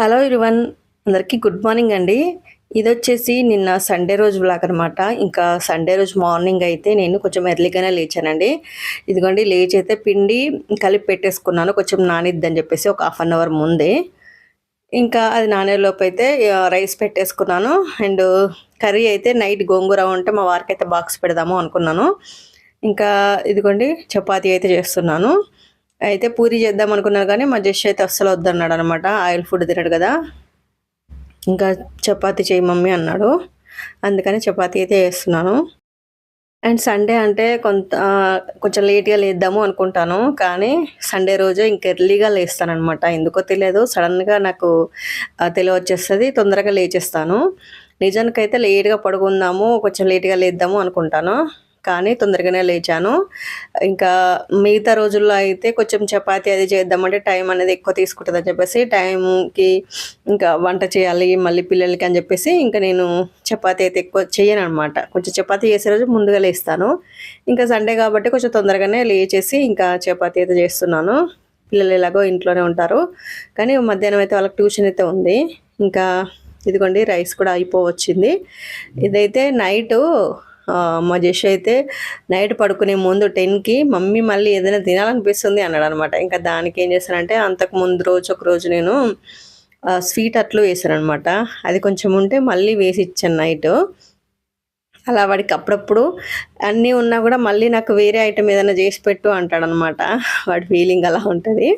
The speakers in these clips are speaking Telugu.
హలో ఇరువన్ అందరికీ గుడ్ మార్నింగ్ అండి. ఇది వచ్చేసి నిన్న సండే రోజు బ్లాక్ అనమాట ఇంకా సండే రోజు మార్నింగ్ అయితే నేను కొంచెం ఎర్లీగానే లేచానండి. ఇదిగోండి లేచి అయితే పిండి కలిపి పెట్టేసుకున్నాను. కొంచెం నానిద్దని చెప్పేసి ఒక హాఫ్ అన్ అవర్ ముందే. ఇంకా అది నానేలోపు అయితే రైస్ పెట్టేసుకున్నాను. అండ్ కర్రీ అయితే నైట్ గోంగూర ఉంటే మా వారికి అయితే బాక్స్ పెడదాము అనుకున్నాను. ఇంకా ఇదిగోండి చపాతీ అయితే చేస్తున్నాను. అయితే పూరి చేద్దాం అనుకున్నాను కానీ మా జస్ట్ అయితే అస్సలు వద్దన్నాడు అనమాట. ఆయిల్ ఫుడ్ తినడు కదా. ఇంకా చపాతీ చేయి మమ్మీ అన్నాడు. అందుకని చపాతీ అయితే వేస్తున్నాను అండ్ సండే అంటే కొంత కొంచెం లేట్గా లేద్దాము అనుకుంటాను. కానీ సండే రోజు ఇంక ఎర్లీగా లేస్తానమాట ఎందుకో తెలియదు. సడన్గా నాకు తెలివి వచ్చేస్తుంది. తొందరగా లేచేస్తాను. నిజానికైతే లేట్గా పడుకుందాము కొంచెం లేట్గా లేద్దాము అనుకుంటాను. కానీ తొందరగానే లేచాను. ఇంకా మిగతా రోజుల్లో అయితే కొంచెం చపాతి అది చేద్దామంటే టైం అనేది ఎక్కువ తీసుకుంటుందని చెప్పేసి టైంకి ఇంకా వంట చేయాలి మళ్ళీ పిల్లలకి అని చెప్పేసి ఇంకా నేను చపాతి అయితే ఎక్కువ చేయను అనమాట కొంచెం చపాతి చేసే రోజు ముందుగా లేస్తాను. ఇంకా సండే కాబట్టి కొంచెం తొందరగానే లేచేసి ఇంకా చపాతి అయితే చేస్తున్నాను. పిల్లలు ఎలాగో ఇంట్లోనే ఉంటారు. కానీ మధ్యాహ్నం అయితే వాళ్ళకి ట్యూషన్ అయితే ఉంది. ఇంకా ఇదిగోండి రైస్ కూడా అయిపోవచ్చింది. ఇదైతే నైటు మా జష్ అయితే నైట్ పడుకునే ముందు టెన్కి మమ్మీ మళ్ళీ ఏదైనా తినాలనిపిస్తుంది అన్నాడు అనమాట ఇంకా దానికి ఏం చేశానంటే అంతకు ముందు రోజు ఒక రోజు నేను స్వీట్ అట్లు వేసాను అనమాట అది కొంచెం ఉంటే మళ్ళీ వేసి ఇచ్చాను నైట్. అలా వాడికి అప్పుడప్పుడు అన్నీ ఉన్నా కూడా మళ్ళీ నాకు వేరే ఐటెం ఏదైనా చేసి పెట్టు అంటాడనమాట. వాడి ఫీలింగ్ అలా ఉంటుంది.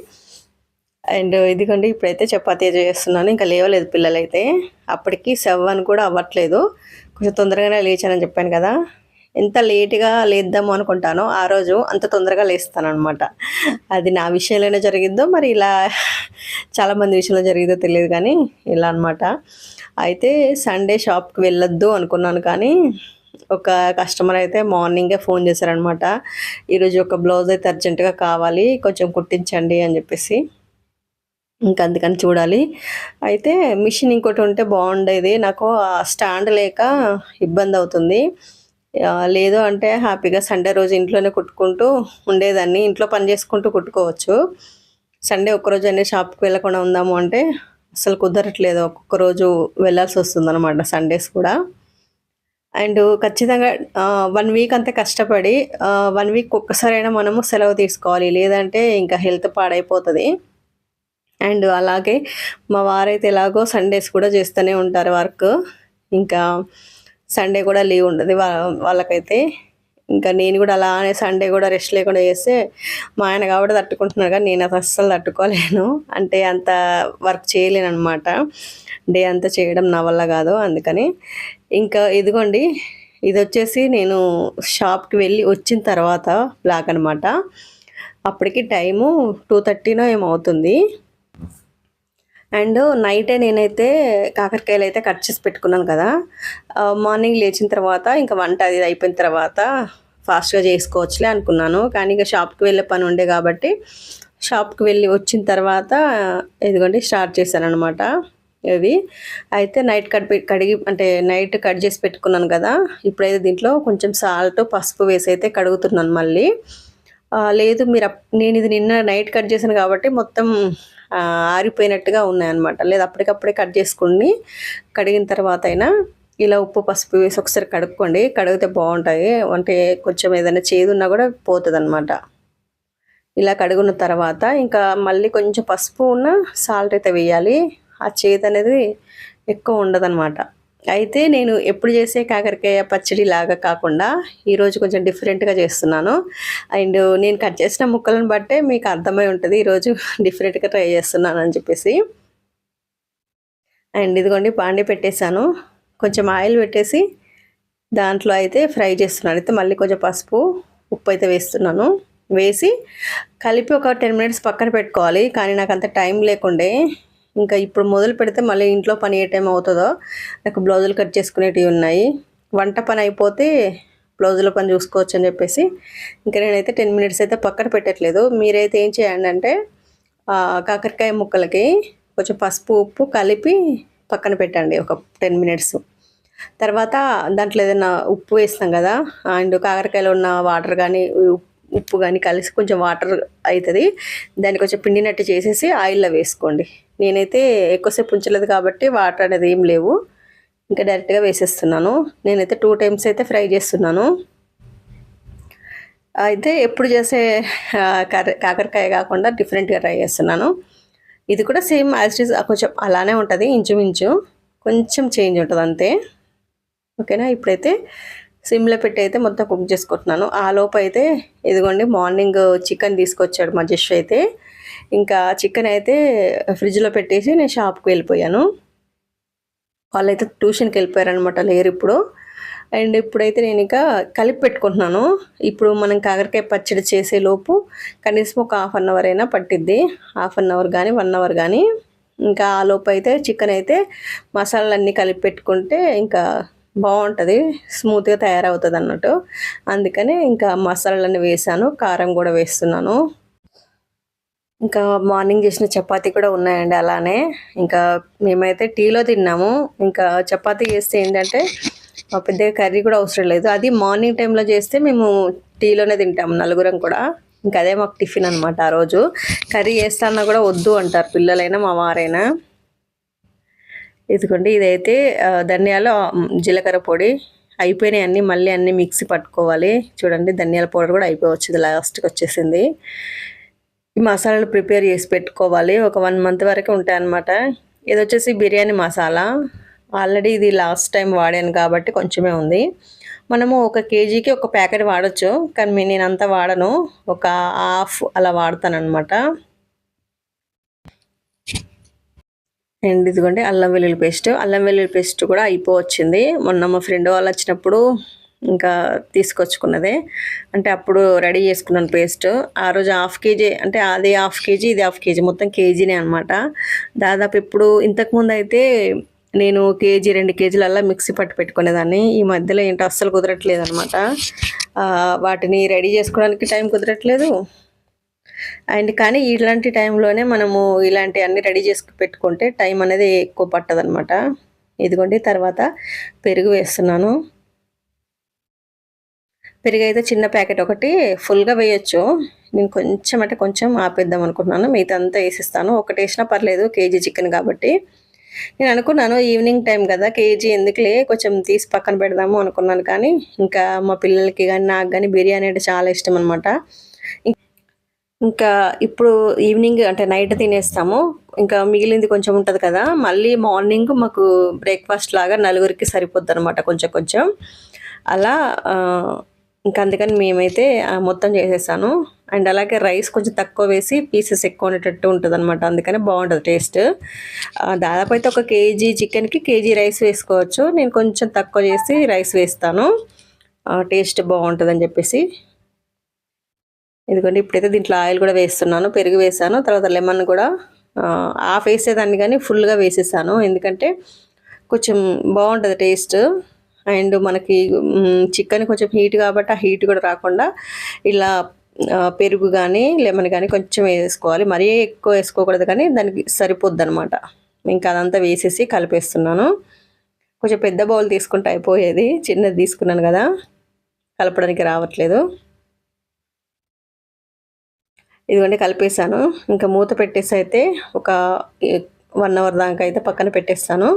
అండ్ ఇదిగోండి ఇప్పుడైతే చపాతీ చేస్తున్నాను. ఇంకా లేవలేదు పిల్లలైతే. అప్పటికి సెవెన్ కూడా అవ్వట్లేదు. కొంచెం తొందరగానే లేచానని చెప్పాను కదా. ఎంత లేట్గా లేద్దాము అనుకుంటానో ఆ రోజు అంత తొందరగా లేస్తాను అనమాట అది నా విషయంలోనే జరిగిద్దో మరి ఇలా చాలామంది విషయంలో జరిగిద్దో తెలియదు కానీ ఇలా అనమాట అయితే సండే షాప్కి వెళ్ళొద్దు అనుకున్నాను కానీ ఒక కస్టమర్ అయితే మార్నింగే ఫోన్ చేశారనమాట ఈరోజు ఒక బ్లౌజ్ అయితే అర్జెంటుగా కావాలి కొంచెం కుట్టించండి అని చెప్పేసి. ఇంకా అందుకని చూడాలి. అయితే మిషన్ ఇంకోటి ఉంటే బాగుండేది. నాకు స్టాండ్ లేక ఇబ్బంది అవుతుంది. లేదు అంటే హ్యాపీగా సండే రోజు ఇంట్లోనే కుట్టుకుంటూ ఉండేదాన్ని. ఇంట్లో పని చేసుకుంటూ కుట్టుకోవచ్చు. సండే ఒక్కరోజు అనే షాప్కి వెళ్ళకుండా ఉందాము అంటే అసలు కుదరట్లేదు. ఒక్కొక్క రోజు వెళ్ళాల్సి వస్తుందన్నమాట సండేస్ కూడా. అండ్ ఖచ్చితంగా వన్ వీక్ అంతా కష్టపడి వన్ వీక్ ఒక్కసారైనా మనము సెలవు తీసుకోవాలి. లేదంటే ఇంకా హెల్త్ పాడైపోతుంది. అండ్ అలాగే మా వారైతే ఎలాగో సండేస్ కూడా చేస్తూనే ఉంటారు వర్క్. ఇంకా సండే కూడా లీవ్ ఉండదు వాళ్ళకైతే. ఇంకా నేను కూడా అలానే సండే కూడా రెస్ట్ లేకుండా చేస్తే మా ఆయన కాబట్టి తట్టుకుంటున్నారు కానీ నేను అది అస్సలు తట్టుకోలేను. అంటే అంత వర్క్ చేయలేను అనమాట డే అంతా చేయడం నా వల్ల కాదు అందుకని. ఇంకా ఇదిగోండి ఇది వచ్చేసి నేను షాప్కి వెళ్ళి వచ్చిన తర్వాత బ్లాక్ అనమాట అప్పటికి టైము టూ థర్టీనో ఏమవుతుంది అండ్ నైటే నేనైతే కాకరకాయలు అయితే కట్ చేసి పెట్టుకున్నాను కదా మార్నింగ్ లేచిన తర్వాత ఇంకా వంట అది అయిపోయిన తర్వాత ఫాస్ట్గా చేసుకోవచ్చులే అనుకున్నాను. కానీ ఇంకా షాప్కి వెళ్ళే పని ఉండే కాబట్టి షాప్కి వెళ్ళి వచ్చిన తర్వాత ఇదిగోండి స్టార్ట్ చేశాను అనమాట ఇవి. అయితే నైట్ కట్ కడిగి అంటే నైట్ కట్ చేసి పెట్టుకున్నాను కదా ఇప్పుడైతే దీంట్లో కొంచెం సాల్ట్ పసుపు వేసి అయితే కడుగుతున్నాను మళ్ళీ. లేదు మీరు నేను ఇది నిన్న నైట్ కట్ చేశాను కాబట్టి మొత్తం ఆరిపోయినట్టుగా ఉన్నాయన్నమాట. లేదా అప్పటికప్పుడే కట్ చేసుకుని కడిగిన తర్వాత అయినా ఇలా ఉప్పు పసుపు వేసి ఒకసారి కడుక్కోండి. కడిగితే బాగుంటాయి. అంటే కొంచెం ఏదైనా చేదున్నా కూడా పోతుంది అనమాట ఇలా కడుగున్న తర్వాత ఇంకా మళ్ళీ కొంచెం పసుపు ఉన్న సాల్ట్ అయితే వేయాలి. ఆ చేదు అనేది ఎక్కువ ఉండదన్నమాట. అయితే నేను ఎప్పుడు చేసే కాకరకాయ పచ్చడి లాగా కాకుండా ఈరోజు కొంచెం డిఫరెంట్గా చేస్తున్నాను. అండ్ నేను కట్ చేసిన ముక్కలను బట్టే మీకు అర్థమై ఉంటుంది ఈరోజు డిఫరెంట్గా ట్రై చేస్తున్నాను అని చెప్పేసి. అండ్ ఇదిగోండి పాండి పెట్టేశాను. కొంచెం ఆయిల్ పెట్టేసి దాంట్లో అయితే ఫ్రై చేస్తున్నాను. అయితే మళ్ళీ కొంచెం పసుపు ఉప్పు అయితే వేస్తున్నాను. వేసి కలిపి ఒక టెన్ మినిట్స్ పక్కన పెట్టుకోవాలి. కానీ నాకు అంత టైం లేకుండే ఇంకా ఇప్పుడు మొదలు పెడితే మళ్ళీ ఇంట్లో పని ఏ టైం అవుతుందో నాకు బ్లౌజులు కట్ చేసుకునేటివి ఉన్నాయి. వంట పని అయిపోతే బ్లౌజుల పని చూసుకోవచ్చు అని చెప్పేసి ఇంకా నేనైతే టెన్ మినిట్స్ అయితే పక్కన పెట్టట్లేదు. మీరైతే ఏం చేయండి అంటే కాకరకాయ ముక్కలకి కొంచెం పసుపు ఉప్పు కలిపి పక్కన పెట్టండి ఒక టెన్ మినిట్స్. తర్వాత దాంట్లో ఏదైనా ఉప్పు వేస్తాం కదా అండ్ కాకరకాయలో ఉన్న వాటర్ కానీ ఉప్పు కానీ కలిసి కొంచెం వాటర్ అవుతుంది. దాన్ని కొంచెం పిండినట్టు చేసేసి ఆయిల్లో వేసుకోండి. నేనైతే ఎక్కువసేపు ఉంచలేదు కాబట్టి వాటర్ అనేది ఏం లేవు. ఇంకా డైరెక్ట్గా వేసేస్తున్నాను. నేనైతే టూ టైమ్స్ అయితే ఫ్రై చేస్తున్నాను. అయితే ఎప్పుడు చేసే కర్రీ కాకరకాయ కాకుండా డిఫరెంట్గా ట్రై చేస్తున్నాను. ఇది కూడా సేమ్ యాజ్ కొంచెం అలానే ఉంటుంది ఇంచుమించు. కొంచెం చేంజ్ ఉంటుంది అంతే. ఓకేనా? ఇప్పుడైతే సిమ్లో పెట్టి అయితే మొత్తం కుక్ చేసుకుంటున్నాను. ఆ లోపు అయితే ఇదిగోండి మార్నింగ్ చికెన్ తీసుకొచ్చాడు మా జస్ట్ అయితే. ఇంకా చికెన్ అయితే ఫ్రిడ్జ్లో పెట్టేసి నేను షాప్కి వెళ్ళిపోయాను. వాళ్ళైతే ట్యూషన్కి వెళ్ళిపోయారనమాట లేరు ఇప్పుడు. అండ్ ఇప్పుడైతే నేను ఇంకా కలిపి పెట్టుకుంటున్నాను. ఇప్పుడు మనం కాకరకాయ పచ్చడి చేసే లోపు కనీసం ఒక హాఫ్ అన్ అవర్ అయినా పట్టిద్ది. హాఫ్ అన్ అవర్ కానీ వన్ అవర్ కానీ ఇంకా ఆ లోపు అయితే చికెన్ అయితే మసాలాలన్నీ కలిపి పెట్టుకుంటే ఇంకా బాగుంటుంది స్మూత్గా తయారవుతుంది అన్నట్టు. అందుకని ఇంకా మసాలాలన్నీ వేసాను కారం కూడా వేస్తున్నాను. ఇంకా మార్నింగ్ చేసిన చపాతీ కూడా ఉన్నాయండి అలానే. ఇంకా మేమైతే టీలో తిన్నాము. ఇంకా చపాతీ చేస్తే ఏంటంటే మా పెద్దగా కర్రీ కూడా అవసరం లేదు. అది మార్నింగ్ టైంలో చేస్తే మేము టీలోనే తింటాము నలుగురం కూడా. ఇంకా అదే మాకు టిఫిన్ అనమాట ఆ రోజు. కర్రీ చేస్తాన్నా కూడా వద్దు అంటారు పిల్లలైనా మా వారైనా. ఇదిగోండి ఇదైతే ధనియాలు జీలకర్ర పొడి అయిపోయినాయి అన్నీ మళ్ళీ అన్నీ మిక్సీ పట్టుకోవాలి. చూడండి ధనియాల పౌడర్ కూడా అయిపోవచ్చింది లాస్ట్కి వచ్చేసింది. ఈ మసాలాలు ప్రిపేర్ చేసి పెట్టుకోవాలి. ఒక వన్ మంత్ వరకు ఉంటాయన్నమాట. ఇది వచ్చేసి బిర్యానీ మసాలా. ఆల్రెడీ ఇది లాస్ట్ టైం వాడాను కాబట్టి కొంచెమే ఉంది. మనము ఒక కేజీకి ఒక ప్యాకెట్ వాడచ్చు కానీ నేను అంతా వాడను. ఒక హాఫ్ అలా వాడతాను అనమాట అండ్ ఇదిగోండి అల్లం వెల్లుల్లి పేస్ట్. అల్లం వెల్లుల్లి పేస్ట్ కూడా అయిపోవచ్చింది. మొన్న మా ఫ్రెండ్ వాళ్ళు వచ్చినప్పుడు ఇంకా తీసుకొచ్చుకున్నదే. అంటే అప్పుడు రెడీ చేసుకున్నాను పేస్ట్. ఆ రోజు హాఫ్ కేజీ అంటే అది హాఫ్ కేజీ ఇది హాఫ్ కేజీ. మొత్తం కేజీనే అనమాట దాదాపు ఇప్పుడు ఇంతకుముందు అయితే నేను కేజీ రెండు కేజీలల్లా మిక్సీ పట్టు పెట్టుకునేదాన్ని. ఈ మధ్యలో ఏంటో అస్సలు కుదరట్లేదు అనమాట వాటిని రెడీ చేసుకోవడానికి టైం కుదరట్లేదు. అండ్ కానీ ఇలాంటి టైంలోనే మనము ఇలాంటి అన్ని రెడీ చేసుకు పెట్టుకుంటే టైం అనేది ఎక్కువ పట్టదనమాట ఇదిగోండి తర్వాత పెరుగు వేస్తున్నాను. పెరుగు అయితే చిన్న ప్యాకెట్ ఒకటి ఫుల్గా వేయొచ్చు. నేను కొంచెం అంటే కొంచెం ఆపేద్దాం అనుకుంటున్నాను. మిగతా అంతా వేసిస్తాను. ఒకటి వేసినా పర్లేదు కేజీ చికెన్ కాబట్టి. నేను అనుకున్నాను ఈవినింగ్ టైం కదా కేజీ ఎందుకులే కొంచెం తీసి పక్కన పెడదాము అనుకున్నాను కానీ ఇంకా మా పిల్లలకి కానీ నాకు కానీ బిర్యానీ అంటే చాలా ఇష్టం అనమాట ఇంకా ఇప్పుడు ఈవినింగ్ అంటే నైట్ తినేస్తాము. ఇంకా మిగిలింది కొంచెం ఉంటుంది కదా మళ్ళీ మార్నింగ్ మాకు బ్రేక్ఫాస్ట్ లాగా నలుగురికి సరిపోద్ది అనమాట కొంచెం కొంచెం. అలా ఇంకా అందుకని మేమైతే మొత్తం చేసేసాను. అండ్ అలాగే రైస్ కొంచెం తక్కువ వేసి పీసెస్ ఎక్కువ ఉండేటట్టు ఉంటుంది అనమాట అందుకని బాగుంటుంది టేస్ట్ దాదాపు అయితే ఒక కేజీ చికెన్కి కేజీ రైస్ వేసుకోవచ్చు. నేను కొంచెం తక్కువ చేసి రైస్ వేస్తాను. టేస్ట్ బాగుంటుందని చెప్పేసి. ఇదిగోండి ఇప్పుడైతే దీంట్లో ఆయిల్ కూడా వేస్తున్నాను పెరుగు వేసాను తర్వాత లెమన్ కూడా హాఫ్ వేసేదాన్ని కానీ ఫుల్గా వేసేసాను. ఎందుకంటే కొంచెం బాగుంటుంది టేస్ట్. అండ్ మనకి చికెన్ కొంచెం హీట్ కాబట్టి ఆ హీట్ కూడా రాకుండా ఇలా పెరుగు కానీ లెమన్ కానీ కొంచెం వేసుకోవాలి. మరీ ఎక్కువ వేసుకోకూడదు కానీ దానికి సరిపోద్ది అనమాట ఇంకా అదంతా వేసేసి కలిపేస్తున్నాను. కొంచెం పెద్ద బౌల్ తీసుకుంటే అయిపోయేది. చిన్నది తీసుకున్నాను కదా కలపడానికి రావట్లేదు. ఇదిగోండి కలిపేసాను ఇంకా మూత పెట్టేసి అయితే ఒక వన్ అవర్ దాకా అయితే పక్కన పెట్టేస్తాను.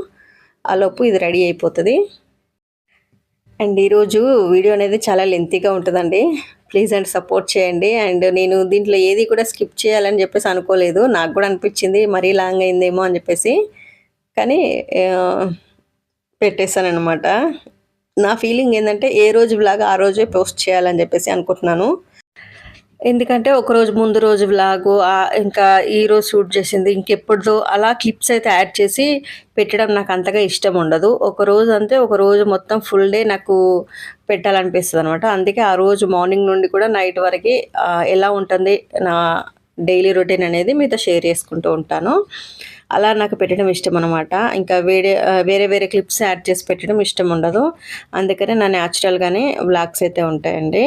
ఆ లోపు ఇది రెడీ అయిపోతుంది. అండ్ ఈరోజు వీడియో అనేది చాలా లెంతీగా ఉంటుందండి. ప్లీజ్ అండ్ సపోర్ట్ చేయండి. అండ్ నేను దీంట్లో ఏది కూడా స్కిప్ చేయాలని చెప్పేసి అనుకోలేదు. నాకు కూడా అనిపించింది మరీ లాంగ్ అయిందేమో అని చెప్పేసి. కానీ పెట్టేశాను అనమాట నా ఫీలింగ్ ఏంటంటే ఏ రోజు బ్లాగ్ ఆ రోజే పోస్ట్ చేయాలని చెప్పేసి అనుకుంటున్నాను. ఎందుకంటే ఒక రోజు ముందు రోజు వ్లాగు ఇంకా ఈ రోజు షూట్ చేసింది. ఇంకెప్పుడుదో అలా క్లిప్స్ అయితే యాడ్ చేసి పెట్టడం నాకు అంతగా ఇష్టం ఉండదు. ఒక రోజు అంతే ఒక రోజు మొత్తం ఫుల్ డే నాకు పెట్టాలనిపిస్తుంది అనమాట అందుకే ఆ రోజు మార్నింగ్ నుండి కూడా నైట్ వరకు ఎలా ఉంటుంది నా డైలీ రొటీన్ అనేది మీతో షేర్ చేసుకుంటూ ఉంటాను. అలా నాకు పెట్టడం ఇష్టం అనమాట ఇంకా వేరే వేరే వేరే క్లిప్స్ యాడ్ చేసి పెట్టడం ఇష్టం ఉండదు. అందుకనే నా న్యాచురల్గానే వ్లాగ్స్ అయితే ఉంటాయండి.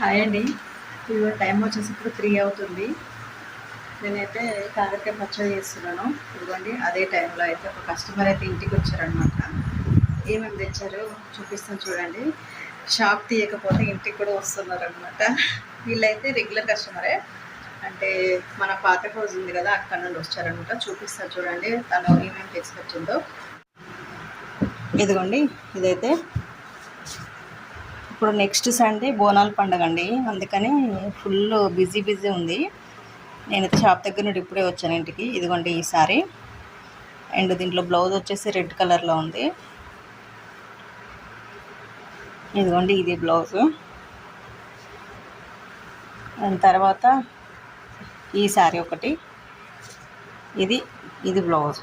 హాయ్ అండి. ఇదిగో టైం వచ్చేసి ఇప్పుడు త్రీ అవుతుంది. నేనైతే కాకరకాయ పచ్చడి చేస్తున్నాను. ఇదిగోండి అదే టైంలో అయితే ఒక కస్టమర్ అయితే ఇంటికి వచ్చారనమాట ఏమేమి తెచ్చారు చూపిస్తాను చూడండి. షాప్ తీయకపోతే ఇంటికి కూడా వస్తున్నారు అనమాట వీళ్ళైతే రెగ్యులర్ కస్టమరే అంటే మన పాత హౌస్ ఉంది కదా అక్కడ నుండి వచ్చారనమాట చూపిస్తారు చూడండి తను ఏమేమి తీసుకొచ్చిందో ఇదిగోండి ఇదైతే ఇప్పుడు నెక్స్ట్ సండే బోనాల పండుగ అండి. అందుకని ఫుల్ బిజీ బిజీ ఉంది. నేనైతే షాప్ దగ్గర నుండి ఇప్పుడే వచ్చాను ఇంటికి. ఇదిగోండి ఈ సారీ. అండ్ దీంట్లో బ్లౌజ్ వచ్చేసి రెడ్ కలర్లో ఉంది. ఇదిగోండి ఇది బ్లౌజ్ దాని తర్వాత ఈ శారీ ఒకటి. ఇది ఇది బ్లౌజ్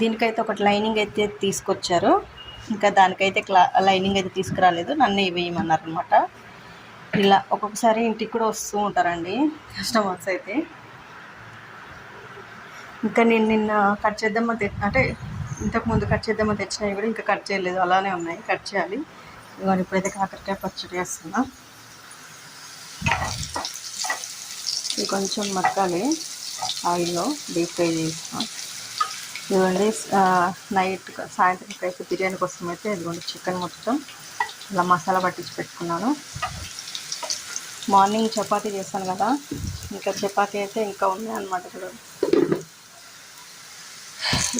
దీనికైతే ఒకటి లైనింగ్ అయితే తీసుకొచ్చారు. ఇంకా దానికైతే క్లా లైనింగ్ అయితే తీసుకురాలేదు. నన్ను వేయమన్నారు అనమాట ఇలా ఒక్కొక్కసారి ఇంటికి కూడా వస్తూ ఉంటారండి కస్టమర్స్ అయితే. ఇంకా నేను నిన్న కట్ చేద్దామా అంటే ఇంతకుముందు కట్ చేద్దామో తెచ్చినవి కూడా ఇంకా కట్ చేయలేదు. అలానే ఉన్నాయి. కట్ చేయాలి. ఇవాళ ఇప్పుడైతే కాకరకాయ పచ్చడి వేస్తున్నా. ఇది కొంచెం మక్కాలి ఆయిల్లో డీప్ ఫ్రై చేస్తాను ఇదిగోండి నైట్ సాయంత్రం అయితే బిర్యానీ కోసం అయితే ఇదిగోండి చికెన్ మొత్తం ఇలా మసాలా పట్టించి పెట్టుకున్నాను. మార్నింగ్ చపాతీ చేస్తాను కదా ఇంకా చపాతీ అయితే ఇంకా ఉన్నాయి అనమాట ఇప్పుడు.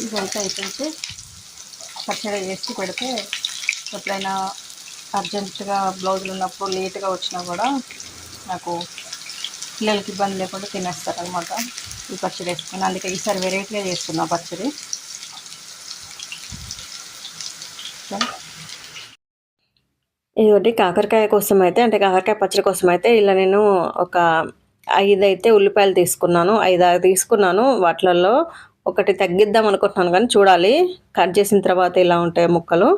ఇదంతా అయిపోతే పచ్చడి చేసి పెడితే ఎప్పుడైనా అర్జెంటుగా బ్లౌజులు ఉన్నప్పుడు లేట్గా వచ్చినా కూడా నాకు పిల్లలకి ఇబ్బంది లేకుండా తినేస్తారు అనమాట ఈ పచ్చడి వేసుకున్నాను అందుకే ఈసారి వెరైటీగా చేసుకున్నాను పచ్చడి. ఇదొకటి కాకరకాయ కోసం అయితే అంటే కాకరకాయ పచ్చడి కోసం అయితే ఇలా నేను ఒక ఐదు అయితే ఉల్లిపాయలు తీసుకున్నాను. ఐదు తీసుకున్నాను. వాటిలలో ఒకటి తగ్గిద్దాం అనుకుంటున్నాను కానీ చూడాలి. కట్ చేసిన తర్వాత ఇలా ఉంటాయి ముక్కలు.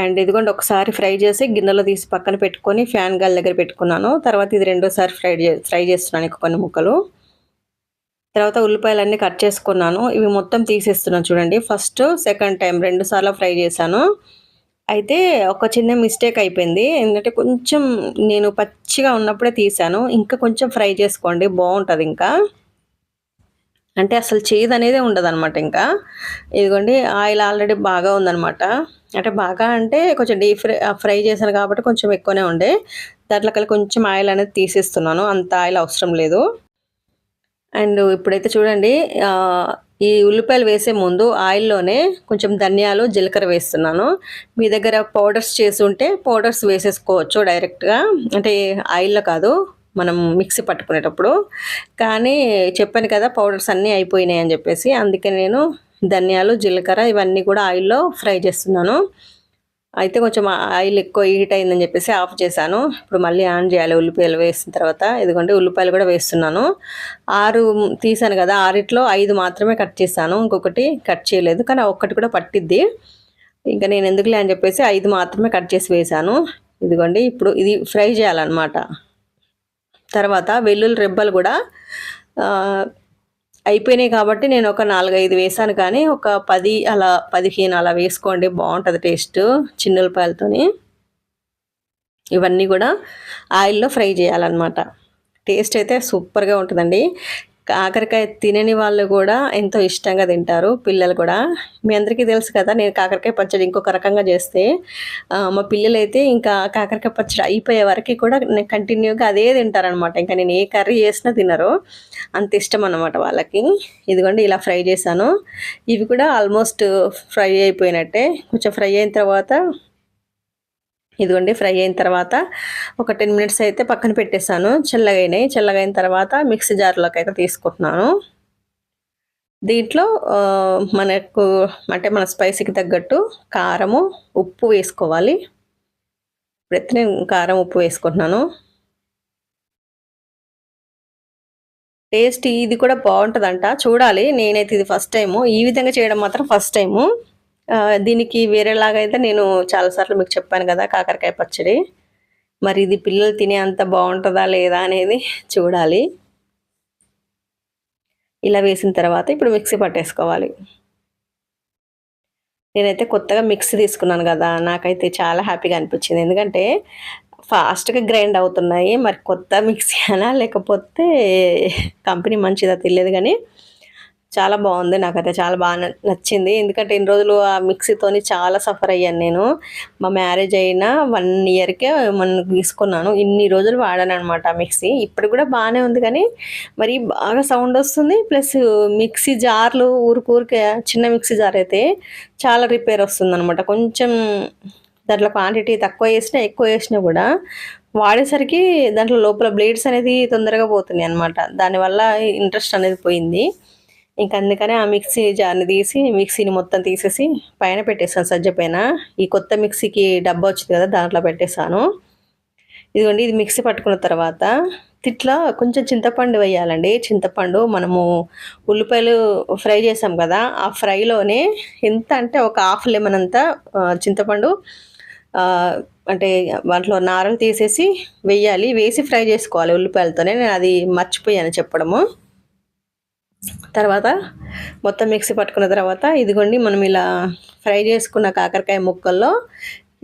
అండ్ ఇదిగోండి ఒకసారి ఫ్రై చేసి గిన్నెలో తీసి పక్కన పెట్టుకొని ఫ్యాన్ గాలి దగ్గర పెట్టుకున్నాను. తర్వాత ఇది రెండోసారి ఫ్రై ఫ్రై చేస్తున్నాను కొన్ని ముక్కలు. తర్వాత ఉల్లిపాయలన్నీ కట్ చేసుకున్నాను. ఇవి మొత్తం తీసేస్తున్నాను చూడండి. ఫస్ట్ సెకండ్ టైం రెండు సార్లు ఫ్రై చేశాను. అయితే ఒక చిన్న మిస్టేక్ అయిపోయింది. ఎందుకంటే కొంచెం నేను పచ్చిగా ఉన్నప్పుడే తీసాను. ఇంకా కొంచెం ఫ్రై చేసుకోండి. బాగుంటుంది ఇంకా. అంటే అసలు చేదు అనేది ఉండదన్నమాట ఇంకా. ఇదిగోండి ఆయిల్ ఆల్రెడీ బాగా ఉందనమాట అంటే బాగా అంటే కొంచెం డీప్ ఫ్రై ఫ్రై చేశాను కాబట్టి కొంచెం ఎక్కువనే ఉండే. దాంట్లో కలిసి కొంచెం ఆయిల్ అనేది తీసేస్తున్నాను. అంత ఆయిల్ అవసరం లేదు. అండ్ ఇప్పుడైతే చూడండి ఈ ఉల్లిపాయలు వేసే ముందు ఆయిల్లోనే కొంచెం ధనియాలు జీలకర్ర వేస్తున్నాను. మీ దగ్గర పౌడర్స్ చేసి ఉంటే పౌడర్స్ వేసేసుకోవచ్చు డైరెక్ట్గా. అంటే ఆయిల్లో కాదు మనం మిక్సీ పట్టుకునేటప్పుడు. కానీ చెప్పాను కదా పౌడర్స్ అన్నీ అయిపోయినాయి అని చెప్పేసి అందుకే నేను ధనియాలు జీలకర్ర ఇవన్నీ కూడా ఆయిల్లో ఫ్రై చేస్తున్నాను. అయితే కొంచెం ఆయిల్ ఎక్కువ హీట్ అయిందని చెప్పేసి ఆఫ్ చేశాను. ఇప్పుడు మళ్ళీ ఆన్ చేయాలి. ఉల్లిపాయలు వేసిన తర్వాత ఇదిగోండి ఉల్లిపాయలు కూడా వేస్తున్నాను. ఆరు తీసాను కదా ఆరిట్లో ఐదు మాత్రమే కట్ చేశాను. ఇంకొకటి కట్ చేయలేదు కానీ ఒక్కటి కూడా పట్టిద్ది. ఇంకా నేను ఎందుకులే అని చెప్పేసి ఐదు మాత్రమే కట్ చేసి వేశాను. ఇదిగోండి ఇప్పుడు ఇది ఫ్రై చేయాలన్నమాట. తర్వాత వెల్లుల్లి రెబ్బలు కూడా అయిపోయినాయి కాబట్టి నేను ఒక నాలుగైదు వేసాను కానీ ఒక పది అలా పదిహేను అలా వేసుకోండి బాగుంటుంది టేస్ట్ చిన్నులపాయలతోని. ఇవన్నీ కూడా ఆయిల్లో ఫ్రై చేయాలన్నమాట. టేస్ట్ అయితే సూపర్గా ఉంటుందండి. కాకరకాయ తినని వాళ్ళు కూడా ఎంతో ఇష్టంగా తింటారు పిల్లలు కూడా. మీ అందరికీ తెలుసు కదా నేను కాకరకాయ పచ్చడి ఇంకొక రకంగా చేస్తే మా పిల్లలైతే ఇంకా కాకరకాయ పచ్చడి అయిపోయే వరకు కూడా కంటిన్యూగా అదే తింటారనమాట ఇంకా నేను ఏ కర్రీ చేసినా తినరు. అంత ఇష్టం అనమాట వాళ్ళకి. ఇదిగోండి ఇలా ఫ్రై చేశాను. ఇవి కూడా ఆల్మోస్ట్ ఫ్రై అయిపోయినట్టే. కొంచెం ఫ్రై అయిన తర్వాత ఇదిగోండి ఫ్రై అయిన తర్వాత ఒక టెన్ మినిట్స్ అయితే పక్కన పెట్టేశాను. చల్లగైనాయి చల్లగైన తర్వాత మిక్సీ జార్లోకి అయితే తీసుకుంటున్నాను. దీంట్లో మనకు అంటే మన స్పైసీకి తగ్గట్టు కారము ఉప్పు వేసుకోవాలి. ఇప్పుడైతే నేను కారం ఉప్పు వేసుకుంటున్నాను. టేస్ట్ ఇది కూడా బాగుంటుందంట. చూడాలి. నేనైతే ఇది ఫస్ట్ టైము. ఈ విధంగా చేయడం మాత్రం ఫస్ట్ టైము. దీనికి వేరేలాగా అయితే నేను చాలాసార్లు మీకు చెప్పాను కదా కాకరకాయ పచ్చడి. మరి ఇది పిల్లలు తినే అంత బాగుంటుందా లేదా అనేది చూడాలి. ఇలా వేసిన తర్వాత ఇప్పుడు మిక్సీ పట్టేసుకోవాలి. నేనైతే కొత్తగా మిక్సీ తీసుకున్నాను కదా నాకైతే చాలా హ్యాపీగా అనిపించింది. ఎందుకంటే ఫాస్ట్గా గ్రైండ్ అవుతున్నాయి మరి కొత్త మిక్సీ అనా లేకపోతే కంపెనీ మంచిదా తెలియదు కానీ చాలా బాగుంది. నాకైతే చాలా బాగా నచ్చింది. ఎందుకంటే ఇన్ని రోజులు ఆ మిక్సీతోని చాలా సఫర్ అయ్యాను నేను. మా మ్యారేజ్ అయిన వన్ ఇయర్కే మనం తీసుకున్నాను. ఇన్ని రోజులు వాడాను అనమాట ఆ మిక్సీ. ఇప్పుడు కూడా బాగానే ఉంది కానీ మరి బాగా సౌండ్ వస్తుంది. ప్లస్ మిక్సీ జార్లు ఊరికూరికే చిన్న మిక్సీ జార్ అయితే చాలా రిపేర్ వస్తుంది అనమాట కొంచెం దాంట్లో క్వాంటిటీ తక్కువ వేసినా ఎక్కువ వేసినా కూడా వాడేసరికి దాంట్లో లోపల బ్లేడ్స్ అనేది తొందరగా పోతున్నాయి అనమాట దానివల్ల ఇంట్రెస్ట్ అనేది పోయింది. ఇంక అందుకనే ఆ మిక్సీ జార్ని తీసి మిక్సీని మొత్తం తీసేసి పైన పెట్టేసాను సజ్జ పైన. ఈ కొత్త మిక్సీకి డబ్బా వచ్చింది కదా దాంట్లో పెట్టేశాను ఇదిగోండి ఇది మిక్సీ పట్టుకున్న తర్వాత తిట్లా కొంచెం చింతపండు వేయాలండి. చింతపండు మనము ఉల్లిపాయలు ఫ్రై చేసాం కదా ఆ ఫ్రైలోనే ఎంత అంటే ఒక హాఫ్ లెమన్ అంతా చింతపండు అంటే వాటిలో నారలు తీసేసి వేయాలి. వేసి ఫ్రై చేసుకోవాలి ఉల్లిపాయలతోనే. నేను అది మర్చిపోయాను చెప్పడము. తర్వాత మొత్తం మిక్సీ పట్టుకున్న తర్వాత ఇదిగోండి మనం ఇలా ఫ్రై చేసుకున్న కాకరకాయ ముక్కల్లో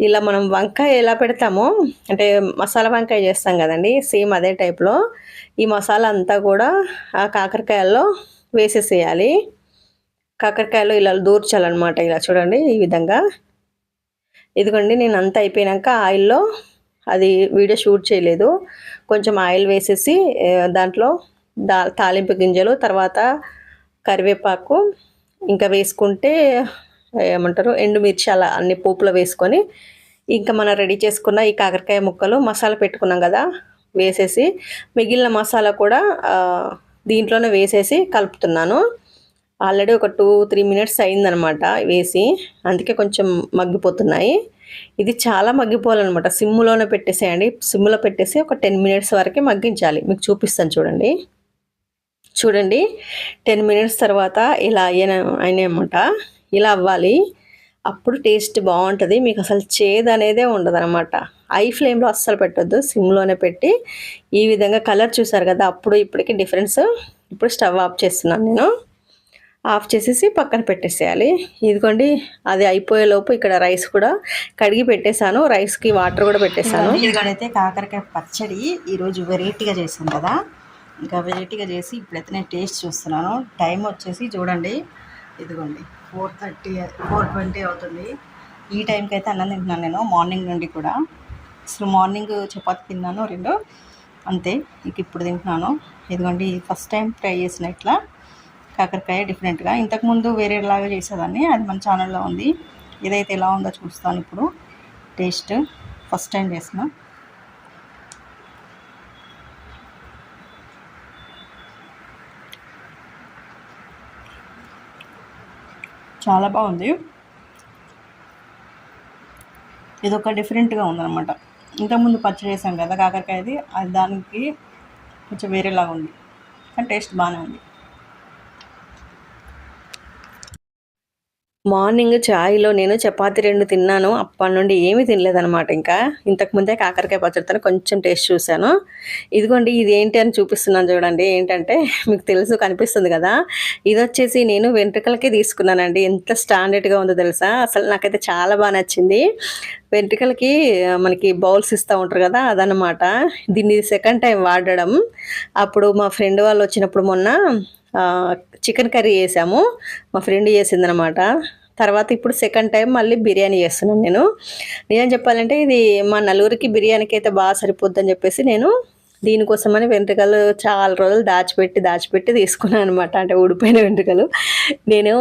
ఇలా మనం వంకాయ ఎలా పెడతామో అంటే మసాలా వంకాయ చేస్తాం కదండి సేమ్ అదే టైప్లో ఈ మసాలా అంతా కూడా ఆ కాకరకాయల్లో వేసేసేయాలి. కాకరకాయలో ఇలా దూర్చాలన్నమాట ఇలా చూడండి ఈ విధంగా. ఇదిగోండి నేను అంతా అయిపోయినాక ఆయిల్లో అది వీడియో షూట్ చేయలేదు. కొంచెం ఆయిల్ వేసేసి దాంట్లో దా తాలింపు గింజలు తర్వాత కరివేపాకు ఇంకా వేసుకుంటే ఏమంటారు ఎండుమిర్చి అలా అన్ని పోపులో వేసుకొని ఇంకా మనం రెడీ చేసుకున్న ఈ కాకరకాయ ముక్కలు మసాలా పెట్టుకున్నాం కదా వేసేసి మిగిలిన మసాలా కూడా దీంట్లోనే వేసేసి కలుపుతున్నాను. ఆల్రెడీ ఒక టూ త్రీ మినిట్స్ అయిందనమాట వేసి అందుకే కొంచెం మగ్గిపోతున్నాయి. ఇది చాలా మగ్గిపోవాలన్నమాట. సిమ్లోనే పెట్టేసేయండి. సిమ్లో పెట్టేసి ఒక టెన్ మినిట్స్ వరకే మగ్గించాలి. మీకు చూపిస్తాను చూడండి. చూడండి. టెన్ మినిట్స్ తర్వాత ఇలా అయిన అయినాయన్నమాట. ఇలా అవ్వాలి. అప్పుడు టేస్ట్ బాగుంటుంది. మీకు అసలు చేదు అనేదే ఉండదు అనమాట ఫ్లేమ్లో అస్సలు పెట్టొద్దు. సిమ్లోనే పెట్టి ఈ విధంగా కలర్ చూసారు కదా అప్పుడు ఇప్పటికి డిఫరెన్స్. ఇప్పుడు స్టవ్ ఆఫ్ చేస్తున్నాను నేను. ఆఫ్ చేసేసి పక్కన పెట్టేసేయాలి. ఇదిగోండి అది అయిపోయేలోపు ఇక్కడ రైస్ కూడా కడిగి పెట్టేశాను. రైస్కి వాటర్ కూడా పెట్టేశాను. ఇదిగోడైతే కాకరకాయ పచ్చడి ఈరోజు వెరైటీగా చేశాను కదా. ఇంకా వెరైటీగా చేసి ఇప్పుడైతే నేను టేస్ట్ చూస్తున్నాను. టైం వచ్చేసి చూడండి. ఇదిగోండి ఫోర్ థర్టీ ఫోర్ ట్వంటీ అవుతుంది. ఈ టైంకి అయితే అన్నం తింటున్నాను నేను మార్నింగ్ నుండి కూడా. అసలు మార్నింగ్ చపాతి తిన్నాను రెండు. అంతే ఇక ఇప్పుడు తింటున్నాను. ఇదిగోండి ఫస్ట్ టైం ట్రై చేసిన ఇట్లా. కాకరకాయ డిఫరెంట్గా. ఇంతకుముందు వేరేలాగా చేసేదాన్ని అది మన ఛానల్లో ఉంది. ఇదైతే ఎలా ఉందో చూస్తాను ఇప్పుడు. టేస్ట్ ఫస్ట్ టైం చేసిన. చాలా బాగుంది. ఇది ఒక డిఫరెంట్గా ఉందన్నమాట. ఇంతకుముందు పచ్చడి వేసాం కదా కాకరకాయది అది దానికి కొంచెం వేరేలాగా ఉంది. కానీ టేస్ట్ బాగానే ఉంది. మార్నింగ్ ఛాయ్లో నేను చపాతి రెండు తిన్నాను. అప్పటి నుండి ఏమీ తినలేదనమాట ఇంకా. ఇంతకుముందే కాకరకాయ పచ్చడితో కొంచెం టేస్ట్ చూశాను. ఇదిగోండి ఇది ఏంటి అని చూపిస్తున్నాను చూడండి. ఏంటంటే మీకు తెలుసు కనిపిస్తుంది కదా. ఇది వచ్చేసి నేను వెంట్రుకలకే తీసుకున్నానండి. ఎంత స్టాండర్డ్గా ఉందో తెలుసా? అసలు నాకైతే చాలా బాగా నచ్చింది. వెంట్రుకలకి మనకి బౌల్స్ ఇస్తూ ఉంటారు కదా అదనమాట దీన్ని సెకండ్ టైం వాడడం. అప్పుడు మా ఫ్రెండ్ వాళ్ళు వచ్చినప్పుడు మొన్న చికెన్ కర్రీ చేసాము. మా ఫ్రెండ్ చేసిందనమాట తర్వాత ఇప్పుడు సెకండ్ టైం మళ్ళీ బిర్యానీ చేస్తున్నాను నేను. నిజం చెప్పాలంటే ఇది మా నలుగురికి బిర్యానీకి అయితే బాగా సరిపోద్దని చెప్పేసి నేను దీనికోసమని వెంట్రుకలు చాలా రోజులు దాచిపెట్టి దాచిపెట్టి తీసుకున్నాను అనమాట అంటే ఊడిపోయిన వెంట్రుకలు. నేను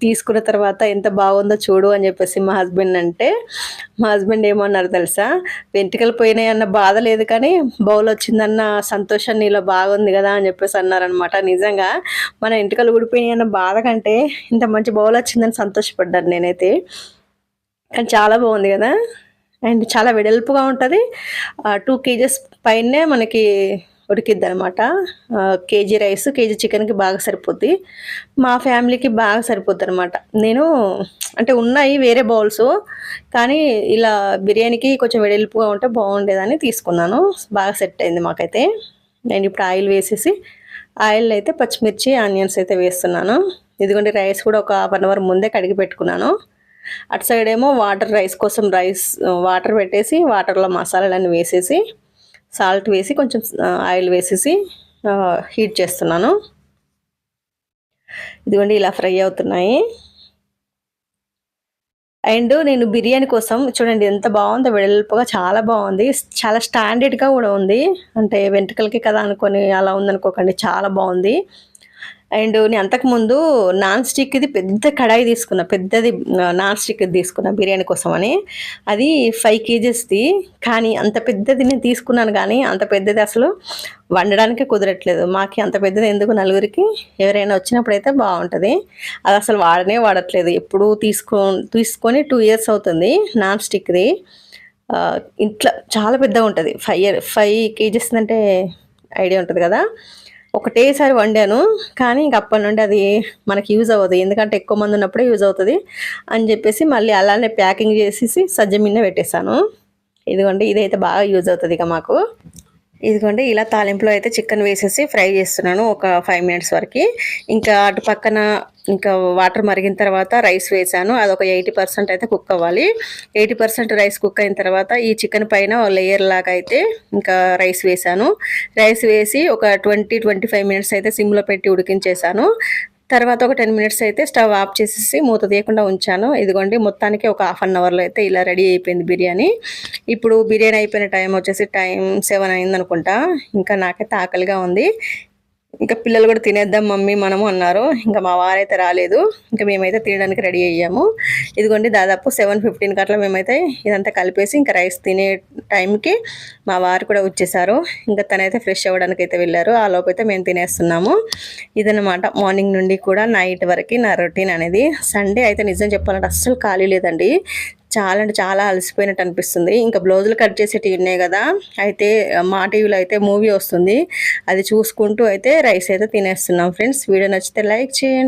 తీసుకున్న తర్వాత ఎంత బాగుందో చూడు అని చెప్పేసి మా హస్బెండ్ అంటే మా హస్బెండ్ ఏమన్నారు తెలుసా? వెంట్రుకలు పోయినాయి అన్న బాధ లేదు కానీ బౌల్ వచ్చిందన్న సంతోషం నీలో బాగుంది కదా అని చెప్పేసి అన్నారనమాట నిజంగా మన వెంట్రుకలు ఊడిపోయినాయి అన్న బాధ కంటే ఇంత మంచి బౌల్ వచ్చిందని సంతోషపడ్డాను నేనైతే. కానీ చాలా బాగుంది కదా? అండ్ చాలా వెడల్పుగా ఉంటుంది. టూ కేజెస్ పైనే మనకి ఉడికిద్ది అనమాట కేజీ రైస్ కేజీ చికెన్కి బాగా సరిపోద్ది. మా ఫ్యామిలీకి బాగా సరిపోద్ది అనమాట నేను అంటే ఉన్నాయి వేరే బౌల్స్ కానీ ఇలా బిర్యానీకి కొంచెం వెడల్పుగా ఉంటే బాగుండేదని తీసుకున్నాను. బాగా సెట్ అయింది మాకైతే. నేను ఇప్పుడు ఆయిల్ వేసేసి ఆయిల్ అయితే పచ్చిమిర్చి ఆనియన్స్ అయితే వేస్తున్నాను. ఇదిగోండి రైస్ కూడా ఒక హాఫ్ అన్ అవర్ ముందే కడిగి పెట్టుకున్నాను. అటు సైడ్ ఏమో వాటర్ రైస్ కోసం రైస్ వాటర్ పెట్టేసి వాటర్లో మసాలాలన్నీ వేసేసి సాల్ట్ వేసి కొంచెం ఆయిల్ వేసేసి హీట్ చేస్తున్నాను. ఇదిగోండి ఇలా ఫ్రై అవుతున్నాయి. అండ్ నేను బిర్యానీ కోసం చూడండి ఎంత బాగుందో వెడల్పుగా చాలా బాగుంది. చాలా స్టాండర్డ్గా కూడా ఉంది. అంటే వెంట్రుకలకి కదా అనుకొని అలా ఉందనుకోకండి చాలా బాగుంది. అండ్ నేను అంతకుముందు నాన్ స్టిక్ది పెద్ద కడాయి తీసుకున్నా పెద్దది నాన్ స్టిక్ తీసుకున్నా బిర్యానీ కోసం అని అది ఫైవ్ కేజెస్ది. కానీ అంత పెద్దది నేను తీసుకున్నాను కానీ అంత పెద్దది అసలు వండడానికే కుదరట్లేదు. మాకి అంత పెద్దది ఎందుకు నలుగురికి? ఎవరైనా వచ్చినప్పుడు అయితే బాగుంటుంది. అది అసలు వాడనే వాడట్లేదు. ఎప్పుడు తీసుకో తీసుకొని టూ ఇయర్స్ అవుతుంది నాన్ స్టిక్ది. ఇంట్లో చాలా పెద్దగా ఉంటుంది ఫైవ్ ఇయర్ ఫైవ్ కేజెస్ అంటే ఐడియా ఉంటుంది కదా. ఒకటేసారి వండాను కానీ ఇంక అప్పటి నుండి అది మనకి యూజ్ అవ్వదు. ఎందుకంటే ఎక్కువ మంది ఉన్నప్పుడే యూజ్ అవుతుంది. అని చెప్పేసి మళ్ళీ అలానే ప్యాకింగ్ చేసేసి సజ్జ మిన్న పెట్టేశాను. ఇదిగోండి ఇదైతే బాగా యూజ్ అవుతుంది ఇక మాకు. ఇదిగోండి ఇలా తాలింపులో అయితే చికెన్ వేసేసి ఫ్రై చేస్తున్నాను ఒక ఫైవ్ మినిట్స్ వరకు. ఇంకా అటు పక్కన ఇంకా వాటర్ మరిగిన తర్వాత రైస్ వేసాను. అది ఒక ఎయిటీ పర్సెంట్ అయితే కుక్ అవ్వాలి. ఎయిటీ పర్సెంట్ రైస్ కుక్ అయిన తర్వాత ఈ చికెన్ పైన లేయర్ లాగా అయితే ఇంకా రైస్ వేసాను. రైస్ వేసి ఒక ట్వంటీ ట్వంటీ ఫైవ్ మినిట్స్ అయితే సిమ్లో పెట్టి ఉడికించేసాను. తర్వాత ఒక టెన్ మినిట్స్ అయితే స్టవ్ ఆఫ్ చేసేసి మూత తీయకుండా ఉంచాను. ఇదిగోండి మొత్తానికి ఒక హాఫ్ అన్ అవర్లో అయితే ఇలా రెడీ అయిపోయింది బిర్యానీ. ఇప్పుడు బిర్యానీ అయిపోయిన టైం వచ్చేసి టైం సెవెన్ అయింది అనుకుంటా ఇంకా నాకైతే ఆకలిగా ఉంది. ఇంకా పిల్లలు కూడా తినేద్దాం మమ్మీ మనము అన్నారు. ఇంకా మా వారైతే రాలేదు. ఇంకా మేమైతే తినడానికి రెడీ అయ్యాము. ఇదిగోండి దాదాపు సెవెన్ ఫిఫ్టీన్కి అట్లా మేమైతే ఇదంతా కలిపేసి ఇంకా రైస్ తినే టైంకి మా వారు కూడా వచ్చేసారు. ఇంకా తనైతే ఫ్రెష్ అవ్వడానికి అయితే వెళ్ళారు. ఆ లోపైతే మేము తినేస్తున్నాము. ఇదన్నమాట మార్నింగ్ నుండి కూడా నైట్ వరకు నా రొటీన్ అనేది. సండే అయితే నిజం చెప్పాలంటే అస్సలు ఖాళీ లేదండి. చాలా అంటే చాలా అలసిపోయినట్టు అనిపిస్తుంది. ఇంకా బ్లౌజులు కట్ చేసేటివి ఉన్నాయి కదా అయితే మా టీవీలో అయితే మూవీ వస్తుంది. అది చూసుకుంటూ అయితే రైస్ అయితే తినేస్తున్నాం ఫ్రెండ్స్. వీడియో నచ్చితే లైక్ చేయండి.